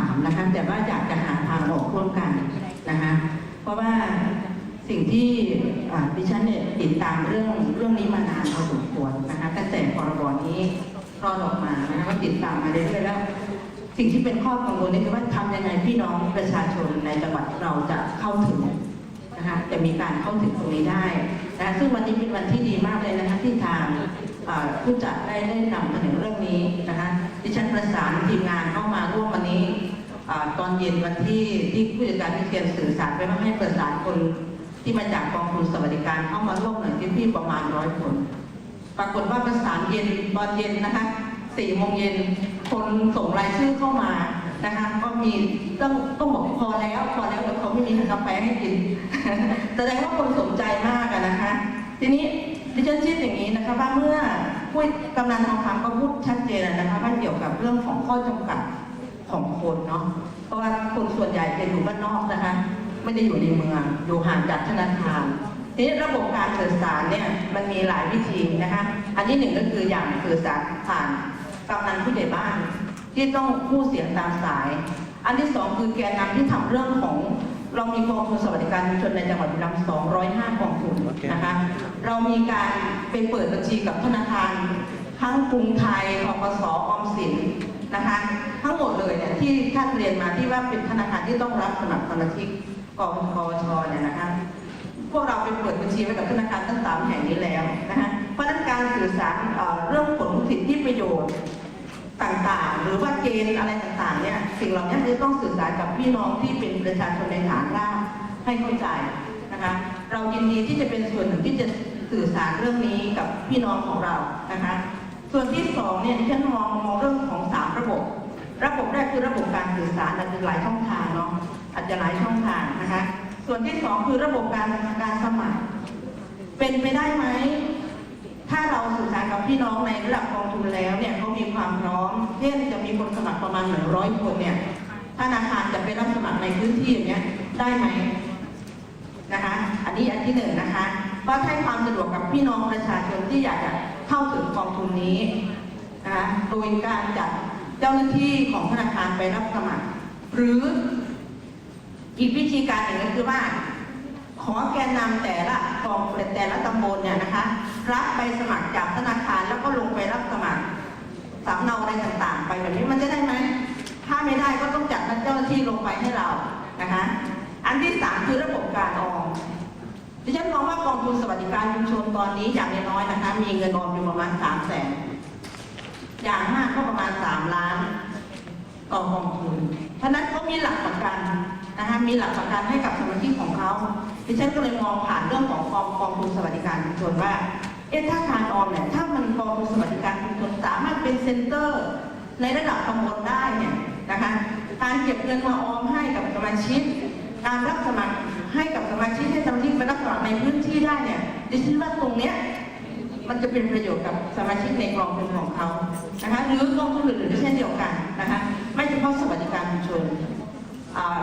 ามนะคะแต่ว่าอยากจะหาทางออกร่วมกันนะคะเพราะว่าสิ่งที่อ่าดิฉันเนี่ยติดตามเรื่องเรื่องนี้มานานพอสมควรนะคะตั้งแต่พรบนี้รอดออกมานะคะก็ติดตามมาเรื่อยๆแล้ว สิ่งที่เป็นข้อกังวลนี่คือว่าทำยังไงพี่น้องประชาชนในจังหวัดเราจะเข้าถึงนะคะจะมีการเข้าถึงตรงนี้ได้นะะซึ่งวันนี้เป็นวันที่ดีมากเลยนะคะที่ทางผู้จัดได้ได้นำเสนอเรื่องนี้นะคะดิฉันประสานทีมงานเข้ามาร่วมวันนี้ ตอนเย็นวันที่ที่ผู้จัดการที่เขียนสื่อสารไปว่าให้ประสานคนที่มาจากกองทุนสวัสดิการเข้ามาร่วมหน่อยที่พี่ประมาณร้อยคน ปรากฏว่าประสานเย็นตอนเย็นนะคะสี่โมงเย็นคนส่งรายชื่อเข้ามานะคะก็มีต้องต้องบอกพอแล้วพอแล้วเดี๋ยวเขาไม่มีกาแฟให้กินแสดงว่าคนสนใจมากนะคะ ทีนี้ดิฉันคิดอย่างนี้นะคะว่าเมื่อผู้กำนันทองคำก็พูดชัดเจนนะคะว่าเกี่ยวกับเรื่องของข้อจำกัด ของคนเนาะเพราะว่าคนส่วนใหญ่เป็นอยู่บ้านนอกนะคะ ไม่ได้อยู่ในเมืองอยู่ห่างจากธนาคารทีนี้ระบบการสื่อสารเนี่ยมันมีหลายวิธีนะคะ อันที่หนึ่งก็คืออย่างสื่อสารผ่านกำนันผู้ใหญ่บ้าน ที่ต้องพูดเสียงตามสาย อันที่สองคือแกนนำที่ทำเรื่องของเรามีกองทุนสวัสดิการชุมชนในจังหวัดบุรีรัมย์205กองทุนนะคะ เรามีการไปเปิดบัญชีกับธนาคาร ทั้งกรุงไทยทกสออมสิน นะคะ ทั้งหมดเลยเนี่ยที่ท่านเรียนมาที่ว่าเป็นธนาคารที่ต้องรับสมัครสมาชิกกองกชเนี่ยนะคะพวกเราไปเปิดบัญชีไว้กับธนาคารทั้งสามแห่งนี้แล้วนะคะเพราะนั้นการสื่อสารเอ่อเรื่องผลสิทธิประโยชน์ต่างๆ หรือว่าเกณฑ์อะไรต่างๆเนี่ยสิ่งเหล่านี้จะต้องสื่อสารกับพี่น้องที่เป็นประชาชนในฐานรากให้เข้าใจนะคะเรายินดีที่จะเป็นส่วนหนึ่งที่จะสื่อสารเรื่องนี้กับพี่น้องของเรานะคะ ส่วนที่สองเนี่ยดิฉันมองมองเรื่องของสามระบบ ระบบแรกคือระบบการสื่อสารอาจจะหลายช่องทางเนาะอาจจะหลายช่องทางนะคะ ส่วนที่สองคือระบบการการสมัคร เป็นไปได้ไหมถ้าเราสื่อสารกับพี่น้องในระดับกองทุนแล้วเนี่ยเขามีความพร้อมเช่นจะมีคนสมัครประมาณหนึ่งร้อยคนเนี่ยธนาคารจะไปรับสมัครในพื้นที่อย่างเงี้ยได้ไหมนะคะ อันนี้อันที่หนึ่งนะคะว่าให้ความสะดวกกับพี่น้องประชาชนที่อยากจะ เข้าถึงกองทุนนี้นะโดยการจัดเจ้าหน้าที่ของธนาคารไปรับสมัคร หรืออีกวิธีการหนึ่งก็คือว่า ขอแกนนำแต่ละกองแต่ละตำบลเนี่ยนะคะ รับใบสมัครจากธนาคารแล้วก็ลงไปรับสมัครสำเนาอะไรต่างๆ ไปแบบนี้มันจะได้ไหมถ้าไม่ได้ก็ต้องจัดเจ้าหน้าที่ลงไปให้เรานะคะ อันที่สามคือระบบการออม ดิฉันมองว่ากองทุนสวัสดิการชุมชนตอนนี้อย่างน้อยๆนะคะ มีเงินออมอยู่ประมาณสามแสนอย่างมากก็ประมาณสามล้านต่อกองทุนเพราะนั้นเขามีหลักประกันนะคะมีหลักประกันให้กับสมาชิกของเขาดิฉันก็เลยมองผ่านเรื่องของกองกองทุนสวัสดิการชุมชนว่าเอ๊ะถ้าการออมเนี่ยถ้ามันกองทุนสวัสดิการชุมชนสามารถเป็นเซ็นเตอร์ ในระดับตำบลได้เนี่ยนะคะการเก็บเงินมาออมให้กับสมาชิกการรับสมัครให้กับ ดิฉันว่าตรงเนี้ยมันจะเป็นประโยชน์กับสมาชิกในกองทุนของเขานะคะหรือกองทุนอื่นๆด้วยเช่นเดียวกันนะคะไม่เฉพาะสวัสดิการชุมชน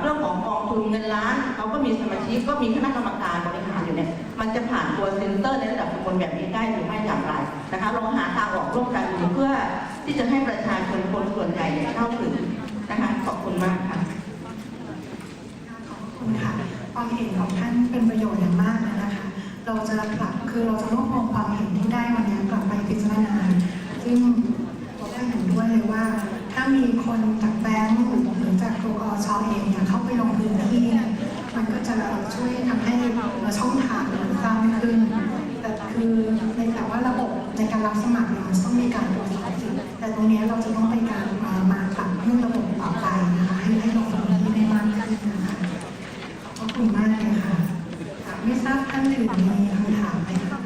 เรื่องของกองทุนเงินล้านเขาก็มีสมาชิกก็มีคณะกรรมการบริหารอยู่เนี่ยมันจะผ่านตัวเซ็นเตอร์ในระดับตำบลแบบนี้ได้หรือไม่อย่างไรนะคะลองหาทางออกร่วมกันเพื่อที่จะให้ประชาชนคนส่วนใหญ่เนี่ยเข้าถึงนะคะขอบคุณมากค่ะขอบคุณค่ะความเห็นของท่านเป็นประโยชน์อย่างมาก เราจะกลับคือเราจะรวบรวมความเห็นที่ได้วันนี้กลับไปพิจารณา ซึ่งเราก็เห็นด้วยเลยว่า ถ้ามีคนจากแบงก์หรือจากกรกอชเองเนี่ยเข้าไปลงพื้นที่ มันก็จะช่วยทำให้ช่องทางขึ้น แต่คือในแต่ว่าระบบในการรับสมัครเนี่ยมันต้องมีการตรวจสอบสิทธิ์แต่ตรงนี้เราจะต้องไปการมามาปรับเรื่องระบบต่อไปนะคะให้ให้ลงพื้นที่ได้มากขึ้นนะคะ ขอบคุณมากเลยค่ะค่ะไม่ทราบท่านอื่นมีคำถามไหมคะ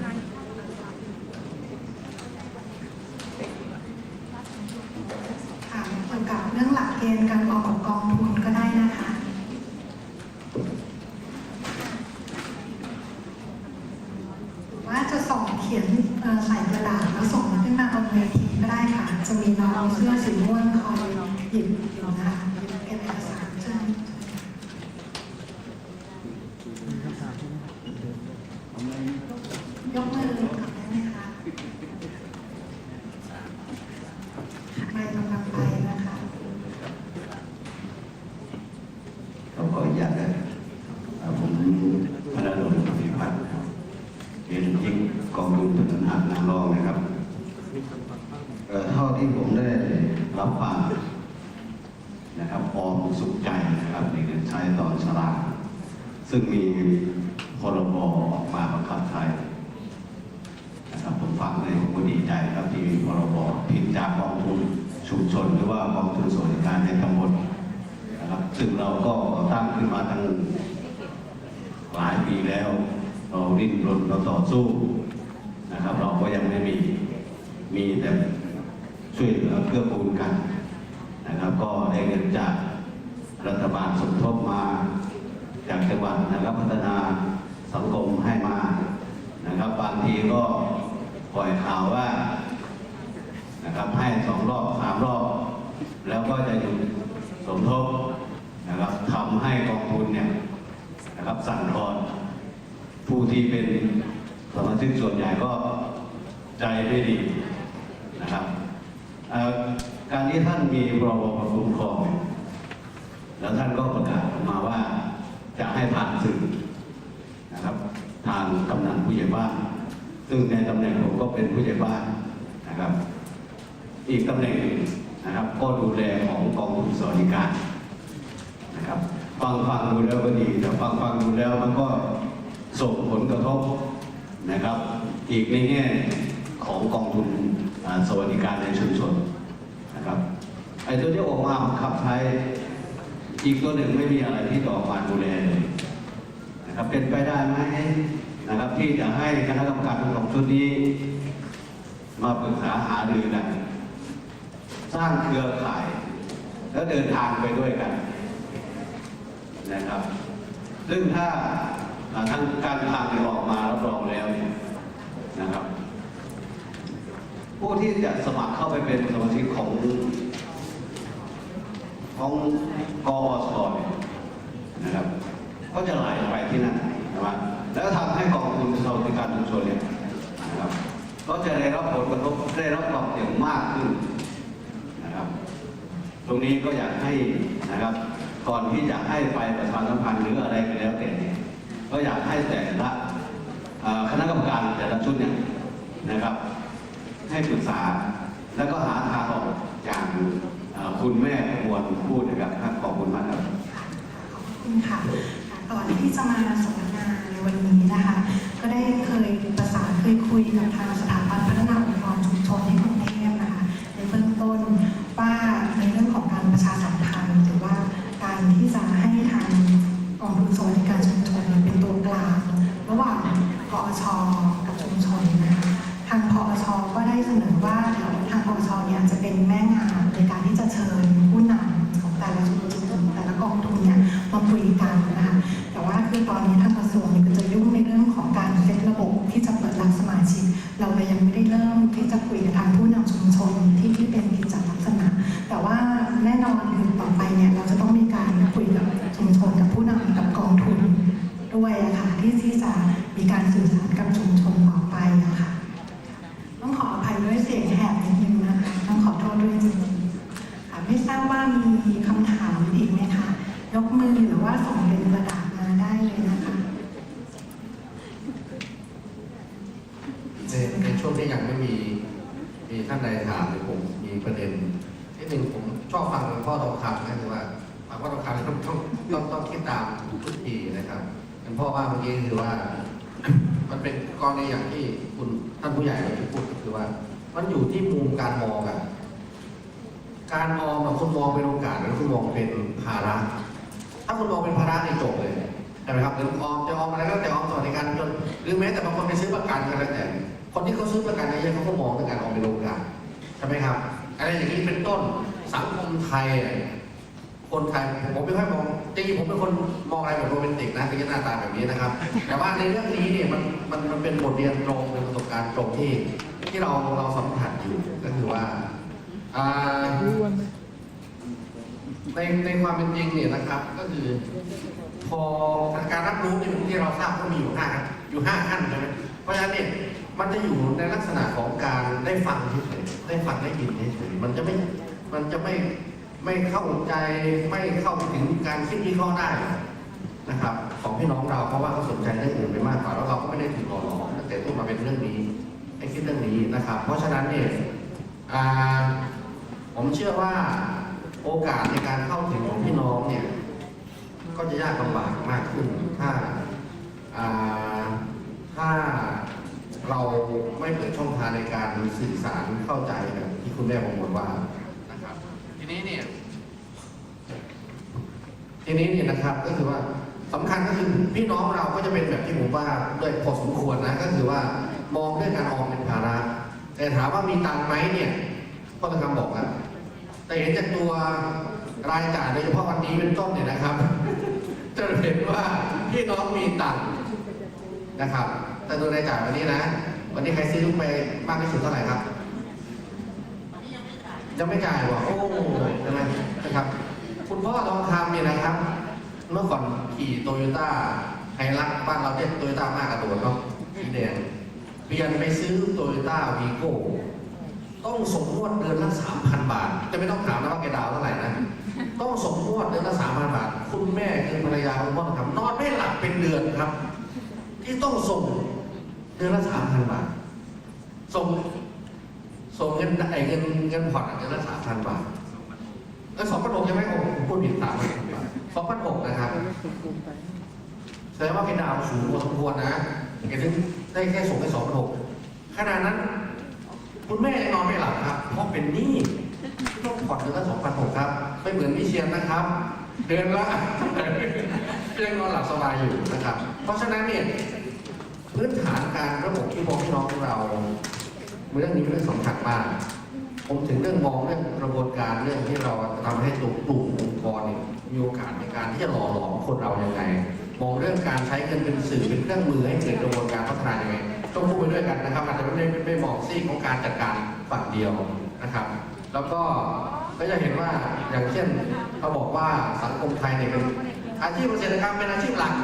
ถามเกี่ยวกับเรื่องหลักเกณฑ์การออกกับกองทุนก็ได้นะคะ หรือว่าจะส่งเขียนเอ่อใส่กระดาษแล้วส่งมาขึ้นมาบนเวทีก็ได้ค่ะ จะ มีน้องเสื้อสีม่วงคอยหยิบอยู่นะคะหยิบเอกสารเชิญ ยกมือก่อนได้ไหมคะ ญาตนะเอ่อผมพระดลปฏิพัฒน์นะครับเป็นยิงกองทุนถนนหาดนางรองนะครับเอ่อเท่าที่ผมได้ รับฟังนะครับออมสุขใจนะครับในการใช้ตอนสลากซึ่งมีพรบออกมาบังคับใช้นะครับผมฟังเลยผมก็ดีใจครับที่มีพรบผิดจากกองทุนชุมชนหรือว่ากองทุนสวัสดิการในตำบลนะครับซึ่งเราก็ตั้งขึ้นมาตั้งหลายปีแล้ว เราดิ้นรนเราต่อสู้นะครับ เราก็ยังไม่มีมีแต่ ช่วยเหลือเกื้อกูลกันนะครับ ก็ได้เงินจากรัฐบาลสมทบมา จากจังหวัดนะครับพัฒนาสังคมให้มานะครับบางทีก็ปล่อยข่าวว่านะครับให้สองรอบสามรอบ แล้วก็จะหยุดสมทบนะครับทำให้กองทุนเนี่ยนะครับสั่นคลอนผู้ที่เป็นสมาชิกส่วนใหญ่ก็ใจไม่ดีนะครับ การที่ท่านมีพรบคุ้มครองเนี่ยแล้วท่านก็ประกาศออกมาว่าจะให้ผ่านสื่อนะครับ ทางกำแหนันผู้ใหญ่บ้าน ซึ่งในตำแหน่งผมก็เป็นผู้ใหญ่บ้านนะครับ อีกตำแหน่งนะครับ ก็ดูแลของกองทุนสวัสดิการนะครับ ฟังฟังดูแล้วก็ดี แต่ฟังฟังดูแล้วมันก็ส่งผลกระทบนะครับ อีกในแง่ของกองทุน สวัสดิการในชุมชนนะครับไอ้ตัวที่ออกมาบังคับใช้อีกตัวหนึ่งไม่มีอะไรที่ต่อมาดูแลเลยนะครับเป็นไปได้ไหมนะครับที่จะให้คณะกรรมการของชุดนี้ มาปรึกษาหารือกันสร้างเครือข่าย แล้วเดินทางไปด้วยกันนะครับ ซึ่งถ้าทางการทางออกมารับรองแล้วนะครับ ผู้ที่จะสมัครเข้าไปเป็นสมาชิกของของกอสเนี่ยนะครับ ก็จะไหลไปที่นั่นนะครับแล้วทำให้กองทุนสวัสดิการชุมชนเนี่ยนะครับก็จะได้รับผลกระทบได้รับความเสี่ยงมากขึ้นนะครับ ตรงนี้ก็อยากให้นะครับ ก่อนที่จะให้ไปประชาสัมพันธ์หรืออะไรก็แล้วแต่เนี่ยก็อยากให้แต่ละคณะกรรมการแต่ละชุดเนี่ยนะครับ ให้ปรึกษา แล้วก็หาทางออกอย่างคุณแม่ควรพูดนะครับขอบคุณมากครับขอบคุณค่ะก่อนที่จะมาสัมมนาในวันนี้นะคะ ก็ได้เคยประสานเคยคุยกับทางสถานพัฒนาองค์กรชุมชนที่กรุงเทพนะคะ ในเบื้องต้นว่าในเรื่องของการประชาสัมพันธ์หรือว่าการที่จะให้ทางกองทุนสวัสดิการชุมชนเนี่ยเป็นตัวกลางระหว่างกอชกับชุมชนนะคะทางพอชก็ได้เสนอว่าเดี๋ยวทางพอช เนี่ยจะเป็นแม่งานในการที่จะเชิญผู้นำของแต่ละชุมชนแต่ละกองทุนเนี่ยมาคุยกันนะคะแต่ว่าคือตอนนี้ทางกระทรวงเนี่ยก็จะยุ่งในเรื่องของการเซตระบบที่จะเปิดรับสมาชิก เราเลยยังไม่ได้เริ่มที่จะคุยกับทางผู้นำชุมชนที่ที่เป็นกิจลักษณะ แต่ว่าแน่นอนคือต่อไปเนี่ยเราจะต้องมีการคุยกับชุมชนกับผู้นำกับกองทุนด้วยอะค่ะที่ที่จะมีการสื่อสารกับชุมชนต่อไปอะค่ะ ต้องขออภัยด้วยเสียงแหบนิดนึงนะคะ ต้องขอโทษด้วยจริงๆค่ะไม่ทราบว่ามีคำถามอีกไหมคะ ยกมือหรือว่าส่งเป็นกระดาษมาได้เลยนะคะ ในใน ช่วงที่ยังไม่มีมีท่านใดถามหรือผมมีประเด็นที่หนึ่งผมชอบฟังหลวงพ่อทองคำนะคือว่าฟังพ่อทองคำต้องต้องต้องต้องคิดตามทุกทีนะครับหลวงพ่อว่าเมื่อกี้คือว่า มันเป็นกรณีอย่างที่คุณท่านผู้ใหญ่เราที่พูดก็คือว่า มันอยู่ที่มุมการมองอะการมองแบบคุณมองเป็นโอกาสหรือคุณมองเป็นภาระถ้าคุณมองเป็นภาระในจบเลยใช่ไหมครับหรือออมจะออมอะไรก็แต่ออมสวัสดิการจนหรือแม้แต่บางคนไปซื้อประกันก็แล้วแต่ คนที่เขาซื้อประกันเยอะๆเขาก็มองเรื่องการออมเป็นโอกาสใช่ไหมครับอะไรอย่างนี้เป็นต้นสังคมไทย คนไทยผมไม่ค่อยมองจริงๆผมเป็นคนมองอะไรแบบโรแมนติกนะถึงจะหน้าตาแบบนี้นะครับ แต่ว่าในเรื่องนี้เนี่ยมันมันมันเป็นบทเรียนตรงเป็นประสบการณ์ตรงที่ที่เราเราสัมผัสอยู่ก็คือว่าในในความเป็นจริงเนี่ยนะครับ ก็คือ พอการรับรู้เนี่ยที่เราทราบก็มีอยู่ห้าขั้นอยู่ห้าขั้นใช่ไหมเพราะฉะนั้นเนี่ย มันจะอยู่ในลักษณะของการได้ฟังเฉยๆได้ฟังได้ยินเฉยๆมันจะไม่ มันจะไม่ไม่เข้าใจไม่เข้าถึงการคิดวิเคราะห์ได้ของพี่น้องเราเพราะว่าเขาสนใจเรื่องอื่นไปมากกว่าแล้วเราก็ไม่ได้ถูกหล่อหลอมแต่ต้นมาเป็นเรื่องนี้ให้คิดเรื่องนี้นะครับ เพราะฉะนั้นเนี่ยผมเชื่อว่าโอกาสในการเข้าถึงของพี่น้องเนี่ยก็จะยากลำบากมากขึ้นถ้าถ้า เราไม่เปิดช่องทางในการสื่อสารเข้าใจแบบที่คุณแม่ผมบอกว่านะครับ ทีนี้เนี่ยทีนี้เนี่ยนะครับก็คือว่าสำคัญก็คือพี่น้องเราก็จะเป็นแบบที่ผมว่าด้วยพอสมควรนะก็คือว่ามองเรื่องการออมเป็นภาระแต่ถามว่ามีตังค์ไหมเนี่ยพ่อตะคำบอกแล้วแต่เห็นจากตัวรายจ่ายโดยเฉพาะวันนี้เป็นต้นเนี่ยนะครับ จะเห็นว่าพี่น้องมีตังค์นะครับ แต่ตัวรายจ่ายวันนี้นะ วันนี้ใครซื้อลูกไปมากที่สุดเท่าไหร่ครับยังไม่จ่ายว่ะโอ้ใช่ไหมนะครับ คุณพ่อทองคำเนี่ยนะครับ เมื่อก่อนขี่โตโยต้าไฮรักบ้านเราเรียกโตโยต้ามากกระโดดเนาะสีแดงเปลี่ยนไปซื้อโตโยต้าวีโก้ต้องส่งวดเดือนละสามพันบาท จะไม่ต้องถามนะว่าแกดาวเท่าไหร่นะ ต้องส่งวดเดือนละสามพันบาท คุณแม่คือภรรยาคุณพ่อทองคำนอนไม่หลับเป็นเดือนครับ ที่ต้องส่ง ดือนละสามพันบาท ส่ง ส่งเงินไอ้เงินเงินผ่อนเดือนละสามพันบาทเออสองพันหกใช่ไหมผมพูดผิดสามพันบาทสองพันหกนะครับแสดงว่าเป็นดาวสูงพอสมควรนะเห็นได้แค่ส่งแค่สองพันหกขนาดนั้น คุณแม่ยังนอนไม่หลับครับ เพราะเป็นหนี้ต้องผ่อนเดือนละสองพันหกครับ ไม่เหมือนมิเชียนนะครับ เดือนละยังนอนหลับสบายอยู่นะครับ เพราะฉะนั้นเนี่ย พื้นฐานการระบบที่พอพี่น้องเราเรื่องนี้เป็นเรื่องสำคัญมาก ผมถึงเรื่องมองเรื่องกระบวนการเรื่องที่เราจะทำให้ตัวกลุ่มองค์กรเนี่ยมีโอกาสในการที่จะหล่อหลอมคนเรายังไงมองเรื่องการใช้เงินเป็นสื่อเป็นเครื่องมือให้เกิดกระบวนการพัฒนายังไงต้องพูดไปด้วยกันนะครับอาจจะไม่ได้ไม่มองซีของการจัดการฝั่งเดียวนะครับ แล้วก็ก็จะเห็นว่าอย่างเช่นเขาบอกว่าสังคมไทยเนี่ยเป็นอาชีพเกษตรกรรมเป็นอาชีพหลัก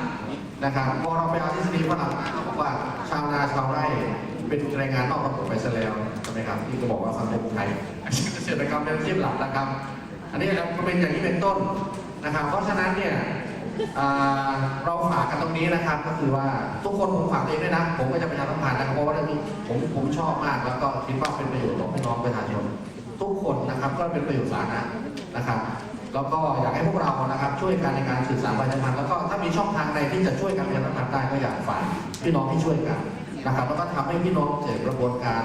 นะครับพอเราไปเอาทฤษฎีฝรั่งเขาบอกว่าชาวนาชาวไร่เป็นแรงงานนอกระบบไปซะแล้วใช่ไหมครับที่ก็บอกว่าสังคมไทยอาชีพเกษตรกรรมเป็นอาชีพหลักนะครับ อันนี้ก็เป็นอย่างนี้เป็นต้นนะครับ เพราะฉะนั้นเนี่ยเราฝากกันตรงนี้นะครับก็คือว่าทุกคนผมฝากเองด้วยนะ ผมก็จะประชาสัมพันธ์นะครับเพราะว่าเรื่องนี้ผมผมชอบมาก แล้วก็คิดว่าเป็นประโยชน์ต่อพี่น้องประชาชนทุกคนนะครับก็เป็นประโยชน์สาธารณะนะครับ แล้วก็อยากให้พวกเรานะครับช่วยกันในการสื่อสารประชาสัมพันธ์แล้วก็ถ้ามีช่องทางใดที่จะช่วยกันประชาสัมพันธ์ได้ก็อยากฝากพี่น้องที่ช่วยกันนะครับ แล้วก็ทำให้พี่น้องเกิดกระบวนการ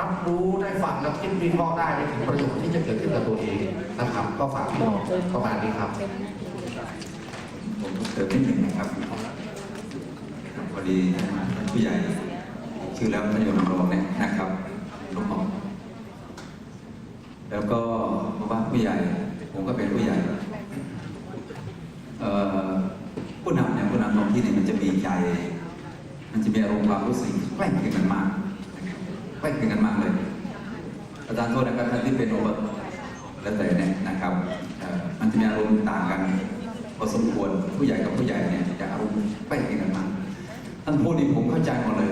รับรู้ได้ฟังแล้วคิดวิเคราะห์ได้ในถึงประโยชน์ที่จะเกิดขึ้นกับตัวเองนะครับ ก็ฝากพี่น้องประมาณนี้ครับผมเติมนิดหนึ่งนะครับพอดีท่นผู้ใหญ่ชื่อแล้วท่านอยู่นำรงเนี่ยนะครับลูกน้อ แล้วก็เพราะว่าผู้ใหญ่ ผมก็เป็นผู้ใหญ่ผู้นำเนี่ยผู้นำตรงที่นี่มันจะมีใจ มันจะมีอารมณ์ความรู้สึกใกล้เคียงกันมากใกล้เคียงกันมากเลยอาจารย์โทษนะครับท่านที่เป็นโอเวอร์แล้วแต่เนี่ยนะครับมันจะมีอารมณ์ต่างกันพอสมควรผู้ใหญ่กับผู้ใหญ่เนี่ยจะอารมณ์ใกล้เคียงกันมากท่านพูดนี่ผมเข้าใจหมดเลย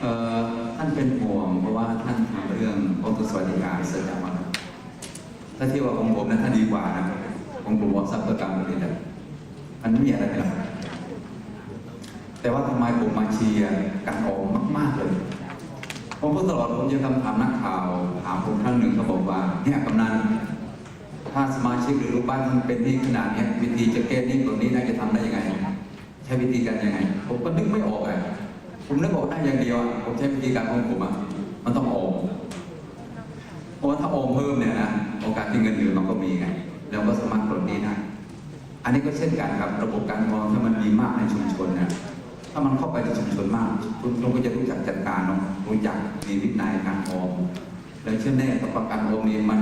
เอ่อ ท่านเป็นห่วงเพราะว่าท่านทำเรื่องออโตสวัสดิการเสร็จแล้วมาถ้าเทียบกับของผมนะท่านดีกว่านะของผมว่าทรัพยากรรมนี่แหละมันไม่มีอะไรหรอกแต่ว่าทำไมผมมาเชียร์การออกมาก ๆเลยผมพูดตลอดผมจะคำถามนักข่าวถามผมครั้งหนึ่งเขาบอกว่าเนี่ยกำนันถ้าสมาชิกหรือลูกบ้านท่านเป็นหนี้ขนาดนี้วิธีจะแก้นี้ตัวนี้น่าจะทำได้ยังไง ใช้วิธีการยังไง ผมก็นึกไม่ออกอะ ผมนึกออกได้อย่างเดียวผมใช้วิธีการของผมอะมันต้องออมเพราะว่าถ้าออมเพิ่มเนี่ยนะโอกาสที่เงินเหลือมันก็มีไงแล้วก็สามารถปลดหนี้ได้อันนี้ก็เช่นกันครับระบบการเงินถ้ามันมีมากในชุมชนนะถ้ามันเข้าไปในชุมชนมากชุมชนก็จะรู้จักจัดการเนาะรู้จักมีวินัยการออมแล้วเชื่อแน่กับประกันออมนี้มัน